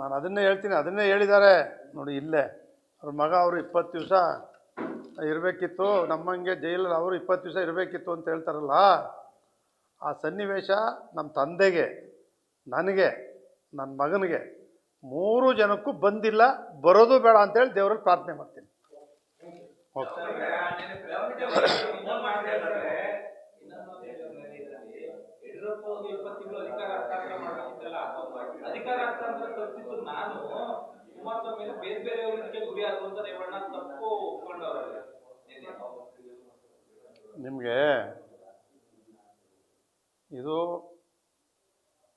ನಾನು ಅದನ್ನೇ ಹೇಳ್ತೀನಿ, ಅದನ್ನೇ ಹೇಳಿದ್ದಾರೆ. ನೋಡಿ, ಇಲ್ಲೇ. ಅವ್ರ ಮಗ ಅವರು ಇಪ್ಪತ್ತು ದಿವಸ ಇರಬೇಕಿತ್ತು. ನಮ್ಮಂಗೆ ಜೈಲಲ್ಲಿ ಅವರು ಇಪ್ಪತ್ತು ದಿವಸ ಇರಬೇಕಿತ್ತು ಅಂತ ಹೇಳ್ತಾರಲ್ಲ, ಆ ಸನ್ನಿವೇಶ ನಮ್ಮ ತಂದೆಗೆ, ನನಗೆ, ನನ್ನ ಮಗನಿಗೆ ಮೂರು ಜನಕ್ಕೂ ಬಂದಿಲ್ಲ, ಬರೋದು ಬೇಡ ಅಂತೇಳಿ ದೇವರಲ್ಲಿ ಪ್ರಾರ್ಥನೆ ಮಾಡ್ತೀನಿ. ಓಕೆ. ಅಧಿಕಾರ ಹಸ್ತಾಂತರ ತಪ್ಪಿದ್ದು ನಾನು ಮೇಲೆ ಬೇರೆ ಬೇರೆಯವರಿಗೆ ಗುರಿ ಆಗುವಂತ ರೇವಣ್ಣ ತಪ್ಪು ಒಪ್ಕೊಂಡವ್ರಲ್ಲ ನಿಮಗೆ ಇದು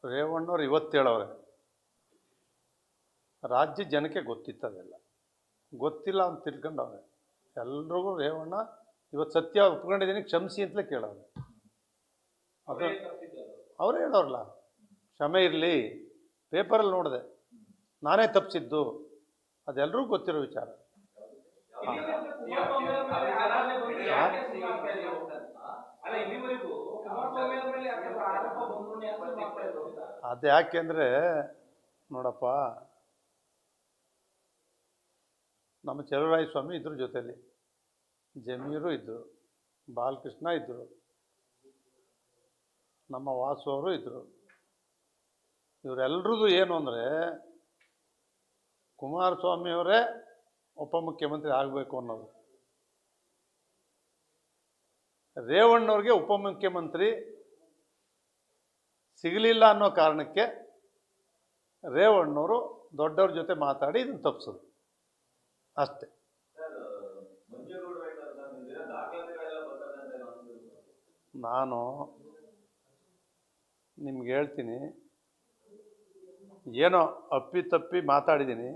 ರೇವಣ್ಣವ್ರು ಇವತ್ತು ಹೇಳವ್ರೆ ರಾಜ್ಯ ಜನಕ್ಕೆ ಗೊತ್ತಿತ್ತದೆಲ್ಲ ಗೊತ್ತಿಲ್ಲ ಅಂತ ತಿಳ್ಕೊಂಡವ್ರೆ. ಎಲ್ರಿಗೂ ರೇವಣ್ಣ ಇವತ್ತು ಸತ್ಯ ಒಪ್ಕೊಂಡಿದ್ದೀನಿ ಕ್ಷಮಿಸಿ ಅಂತಲೇ ಕೇಳವ್ರೆ. ಅದು ಅವ್ರು ಹೇಳೋರಲ್ಲ ಕ್ಷಮೆ ಇರಲಿ. ಪೇಪರಲ್ಲಿ ನೋಡಿದೆ. ನಾನೇ ತಪ್ಪಿಸಿದ್ದು ಅದೆಲ್ಲರಿಗೂ ಗೊತ್ತಿರೋ ವಿಚಾರ? ಅದು ಯಾಕೆಂದರೆ, ನೋಡಪ್ಪ, ನಮ್ಮ ಚಲುವರಾಯ ಸ್ವಾಮಿ ಇದ್ರ ಜೊತೆಯಲ್ಲಿ ಜಮೀರು ಇದ್ದರು ಬಾಲಕೃಷ್ಣ ಇದ್ದರು ನಮ್ಮ ವಾಸು ಅವರು ಇದ್ದರು ಇವರೆಲ್ರದ್ದು ಏನು ಅಂದರೆ ಕುಮಾರಸ್ವಾಮಿಯವರೇ ಉಪಮುಖ್ಯಮಂತ್ರಿ ಆಗಬೇಕು ಅನ್ನೋದು. ರೇವಣ್ಣವ್ರಿಗೆ ಉಪಮುಖ್ಯಮಂತ್ರಿ ಸಿಗಲಿಲ್ಲ ಅನ್ನೋ ಕಾರಣಕ್ಕೆ ರೇವಣ್ಣವರು ದೊಡ್ಡವ್ರ ಜೊತೆ ಮಾತಾಡಿ ಇದನ್ನು ತಪ್ಪಿಸೋದು. ಅಷ್ಟೇ. ನಾನು ನಿಮ್ಗೆ ಹೇಳ್ತೀನಿ ಏನೋ ಅಪ್ಪಿ ತಪ್ಪಿ ಮಾತಾಡಿದ್ದೀನಿ.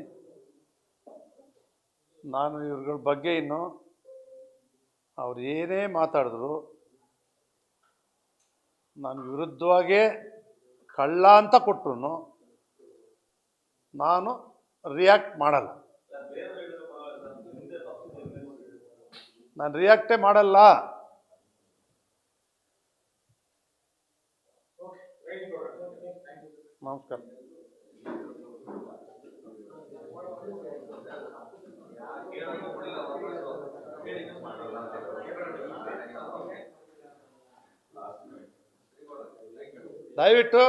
ನಾನು ಇವ್ರಗಳ ಬಗ್ಗೆ ಇನ್ನು ಅವ್ರು ಏನೇ ಮಾತಾಡಿದ್ರು ನಾನು ವಿರುದ್ಧವಾಗೇ ಕಳ್ಳ ಅಂತ ಕೊಟ್ಟರು ನಾನು ರಿಯಾಕ್ಟ್ ಮಾಡಲ್ಲ. ನಾನು ರಿಯಾಕ್ಟೇ ಮಾಡಲ್ಲ. ನಮಸ್ಕಾರ. ದಯವಿಟ್ಟು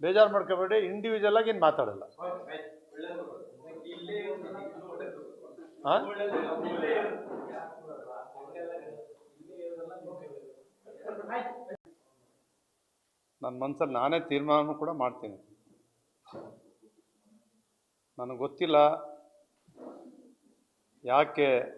ಬೇಜಾರು ಮಾಡ್ಕೋಬೇಡಿ ಇಂಡಿವಿಜುವಲ್ ಆಗಿ ಏನು ಮಾತಾಡಲ್ಲ. ನನ್ನ ಮನಸ್ಸಲ್ಲಿ ನಾನೇ ತೀರ್ಮಾನ ಕೂಡ ಮಾಡ್ತೀನಿ. ನನಗೆ ಗೊತ್ತಿಲ್ಲ ಯಾಕೆ